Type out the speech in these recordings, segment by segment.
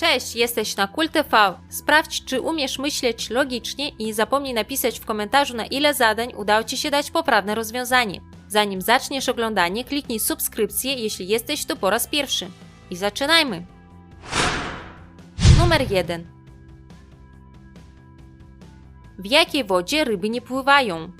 Cześć, jesteś na KulTV. Sprawdź, czy umiesz myśleć logicznie i zapomnij napisać w komentarzu, na ile zadań udało Ci się dać poprawne rozwiązanie. Zanim zaczniesz oglądanie, kliknij subskrypcję, jeśli jesteś tu po raz pierwszy. I zaczynajmy! Numer 1. W jakiej wodzie ryby nie pływają?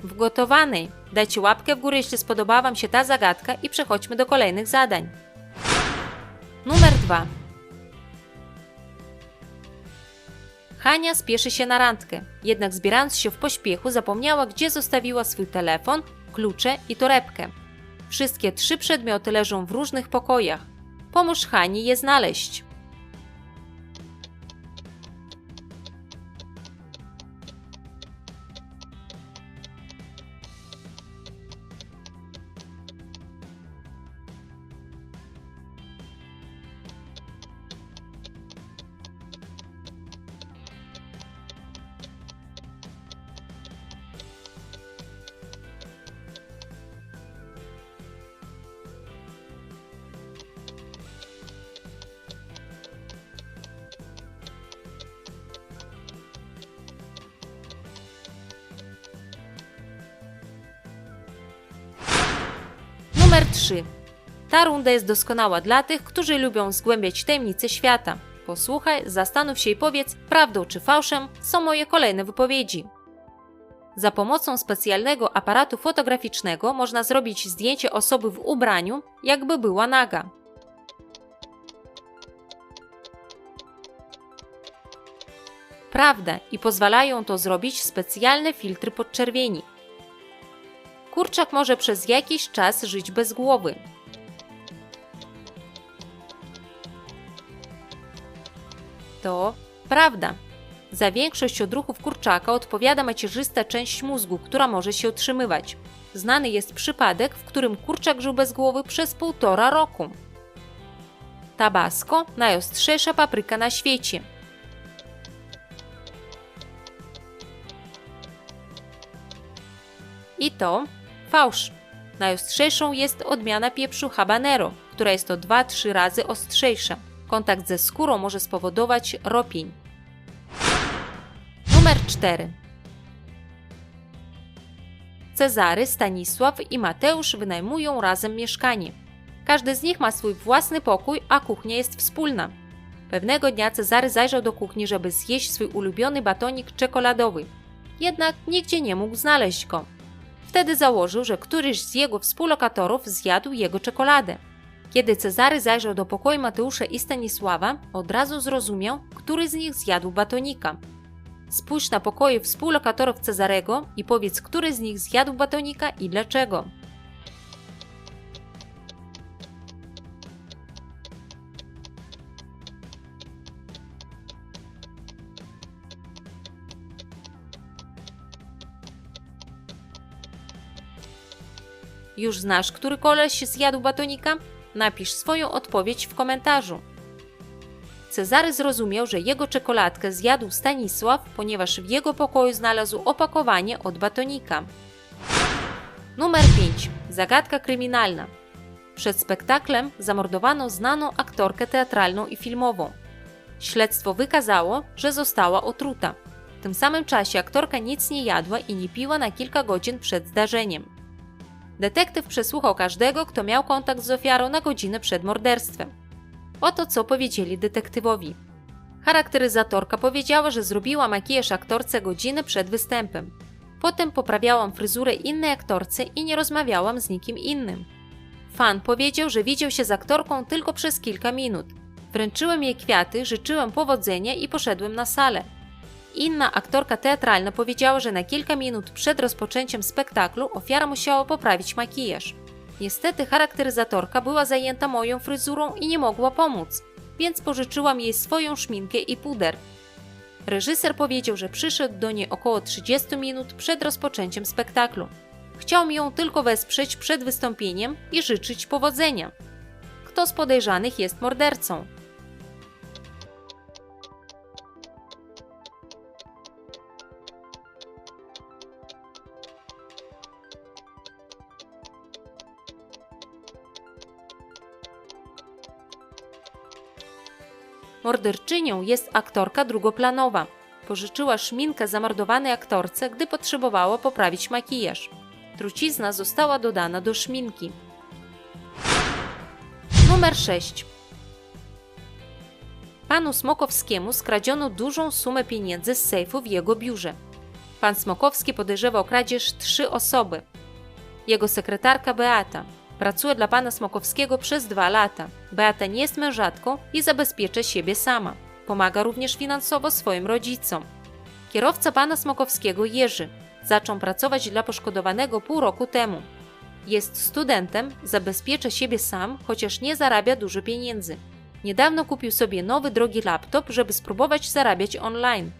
W gotowanej. Dajcie łapkę w górę, jeśli spodobała Wam się ta zagadka i przechodźmy do kolejnych zadań. Numer 2. Hania spieszy się na randkę, jednak zbierając się w pośpiechu zapomniała, gdzie zostawiła swój telefon, klucze i torebkę. Wszystkie trzy przedmioty leżą w różnych pokojach. Pomóż Hani je znaleźć. 3. Ta runda jest doskonała dla tych, którzy lubią zgłębiać tajemnice świata. Posłuchaj, zastanów się i powiedz, prawdą czy fałszem są moje kolejne wypowiedzi. Za pomocą specjalnego aparatu fotograficznego można zrobić zdjęcie osoby w ubraniu, jakby była naga. Prawda i pozwalają to zrobić specjalne filtry podczerwieni. Kurczak może przez jakiś czas żyć bez głowy. To prawda. Za większość odruchów kurczaka odpowiada macierzysta część mózgu, która może się utrzymywać. Znany jest przypadek, w którym kurczak żył bez głowy przez półtora roku. Tabasco najostrzejsza papryka na świecie. I to fałsz. Najostrzejszą jest odmiana pieprzu habanero, która jest o 2-3 razy ostrzejsza. Kontakt ze skórą może spowodować ropień. Numer 4. Cezary, Stanisław i Mateusz wynajmują razem mieszkanie. Każdy z nich ma swój własny pokój, a kuchnia jest wspólna. Pewnego dnia Cezary zajrzał do kuchni, żeby zjeść swój ulubiony batonik czekoladowy. Jednak nigdzie nie mógł znaleźć go. Wtedy założył, że któryś z jego współlokatorów zjadł jego czekoladę. Kiedy Cezary zajrzał do pokoju Mateusza i Stanisława, od razu zrozumiał, który z nich zjadł batonika. Spójrz na pokoje współlokatorów Cezarego i powiedz, który z nich zjadł batonika i dlaczego. Już znasz, który koleś zjadł batonika? Napisz swoją odpowiedź w komentarzu. Cezary zrozumiał, że jego czekoladkę zjadł Stanisław, ponieważ w jego pokoju znalazł opakowanie od batonika. Numer 5. Zagadka kryminalna. Przed spektaklem zamordowano znaną aktorkę teatralną i filmową. Śledztwo wykazało, że została otruta. W tym samym czasie aktorka nic nie jadła i nie piła na kilka godzin przed zdarzeniem. Detektyw przesłuchał każdego, kto miał kontakt z ofiarą na godzinę przed morderstwem. Oto co powiedzieli detektywowi. Charakteryzatorka powiedziała, że zrobiła makijaż aktorce godzinę przed występem. Potem poprawiałam fryzurę innej aktorce i nie rozmawiałam z nikim innym. Fan powiedział, że widział się z aktorką tylko przez kilka minut. Wręczyłem jej kwiaty, życzyłem powodzenia i poszedłem na salę. Inna aktorka teatralna powiedziała, że na kilka minut przed rozpoczęciem spektaklu ofiara musiała poprawić makijaż. Niestety charakteryzatorka była zajęta moją fryzurą i nie mogła pomóc, więc pożyczyłam jej swoją szminkę i puder. Reżyser powiedział, że przyszedł do niej około 30 minut przed rozpoczęciem spektaklu. Chciał mi ją tylko wesprzeć przed wystąpieniem i życzyć powodzenia. Kto z podejrzanych jest mordercą? Morderczynią jest aktorka drugoplanowa. Pożyczyła szminkę zamordowanej aktorce, gdy potrzebowała poprawić makijaż. Trucizna została dodana do szminki. Numer 6. Panu Smokowskiemu skradziono dużą sumę pieniędzy z sejfu w jego biurze. Pan Smokowski podejrzewa o kradzież trzy osoby. Jego sekretarka Beata pracuje dla pana Smokowskiego przez dwa lata. Beata nie jest mężatką i zabezpiecza siebie sama. Pomaga również finansowo swoim rodzicom. Kierowca pana Smokowskiego Jerzy zaczął pracować dla poszkodowanego pół roku temu. Jest studentem, zabezpiecza siebie sam, chociaż nie zarabia dużo pieniędzy. Niedawno kupił sobie nowy drogi laptop, żeby spróbować zarabiać online.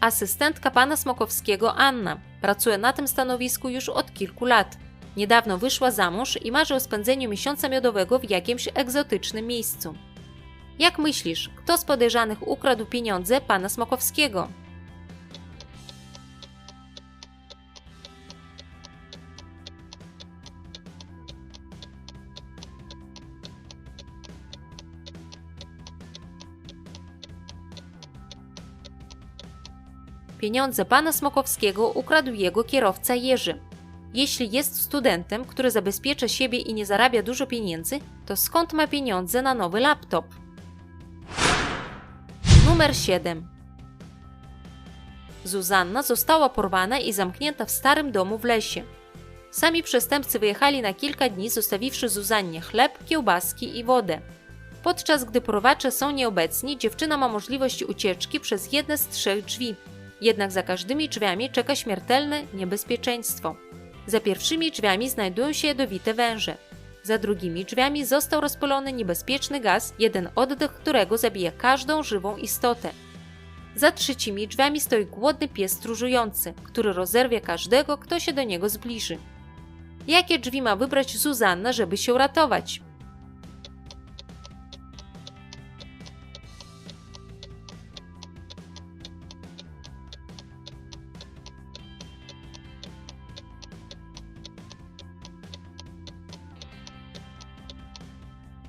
Asystentka pana Smokowskiego Anna pracuje na tym stanowisku już od kilku lat. Niedawno wyszła za mąż i marzy o spędzeniu miesiąca miodowego w jakimś egzotycznym miejscu. Jak myślisz, kto z podejrzanych ukradł pieniądze pana Smokowskiego? Pieniądze pana Smokowskiego ukradł jego kierowca Jerzy. Jeśli jest studentem, który zabezpiecza siebie i nie zarabia dużo pieniędzy, to skąd ma pieniądze na nowy laptop? Numer 7. Zuzanna została porwana i zamknięta w starym domu w lesie. Sami przestępcy wyjechali na kilka dni, zostawiwszy Zuzannie chleb, kiełbaski i wodę. Podczas gdy porwacze są nieobecni, dziewczyna ma możliwość ucieczki przez jedne z trzech drzwi. Jednak za każdymi drzwiami czeka śmiertelne niebezpieczeństwo. Za pierwszymi drzwiami znajdują się jadowite węże. Za drugimi drzwiami został rozpalony niebezpieczny gaz, jeden oddech którego zabija każdą żywą istotę. Za trzecimi drzwiami stoi głodny pies stróżujący, który rozerwie każdego, kto się do niego zbliży. Jakie drzwi ma wybrać Zuzanna, żeby się uratować?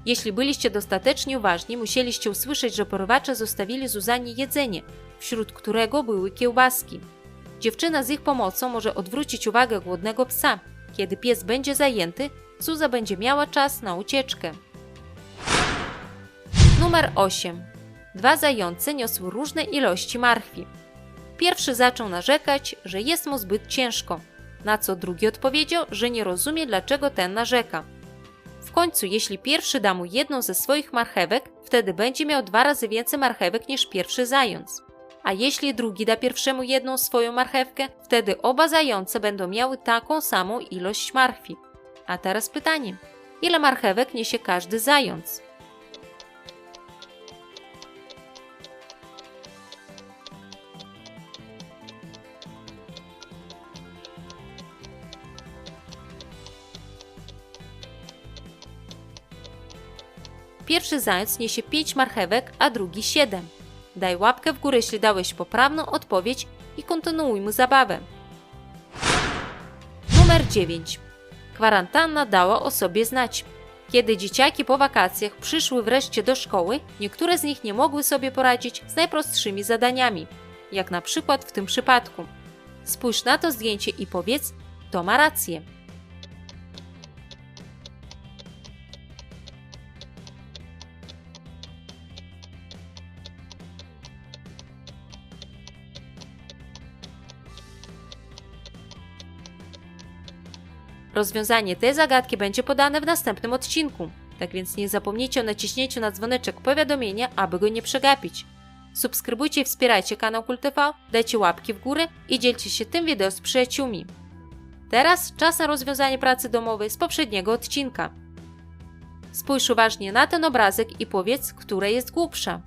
Jeśli byliście dostatecznie uważni, musieliście usłyszeć, że porwacze zostawili Zuzannie jedzenie, wśród którego były kiełbaski. Dziewczyna z ich pomocą może odwrócić uwagę głodnego psa. Kiedy pies będzie zajęty, Zuza będzie miała czas na ucieczkę. Numer 8. Dwa zające niosły różne ilości marchwi. Pierwszy zaczął narzekać, że jest mu zbyt ciężko, na co drugi odpowiedział, że nie rozumie, dlaczego ten narzeka. W końcu, jeśli pierwszy da mu jedną ze swoich marchewek, wtedy będzie miał dwa razy więcej marchewek niż pierwszy zając. A jeśli drugi da pierwszemu jedną swoją marchewkę, wtedy oba zające będą miały taką samą ilość marchwi. A teraz pytanie: ile marchewek niesie każdy zając? Pierwszy zając niesie 5 marchewek, a drugi 7. Daj łapkę w górę, jeśli dałeś poprawną odpowiedź i kontynuujmy zabawę. Numer 9. Kwarantanna dała o sobie znać. Kiedy dzieciaki po wakacjach przyszły wreszcie do szkoły, niektóre z nich nie mogły sobie poradzić z najprostszymi zadaniami, jak na przykład w tym przypadku. Spójrz na to zdjęcie i powiedz, to ma rację. Rozwiązanie tej zagadki będzie podane w następnym odcinku, tak więc nie zapomnijcie o naciśnięciu na dzwoneczek powiadomienia, aby go nie przegapić. Subskrybujcie i wspierajcie kanał KulTV, dajcie łapki w górę i dzielcie się tym wideo z przyjaciółmi. Teraz czas na rozwiązanie pracy domowej z poprzedniego odcinka. Spójrz uważnie na ten obrazek i powiedz, która jest głupsza.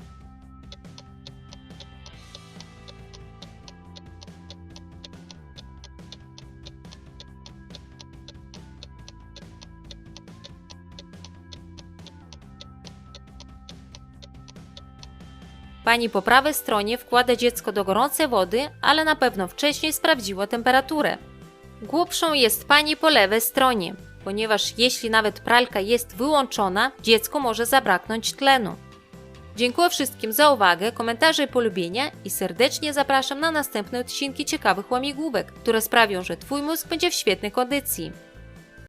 Pani po prawej stronie wkłada dziecko do gorącej wody, ale na pewno wcześniej sprawdziła temperaturę. Głupszą jest pani po lewej stronie, ponieważ jeśli nawet pralka jest wyłączona, dziecku może zabraknąć tlenu. Dziękuję wszystkim za uwagę, komentarze i polubienia i serdecznie zapraszam na następne odcinki ciekawych łamigłówek, które sprawią, że Twój mózg będzie w świetnej kondycji.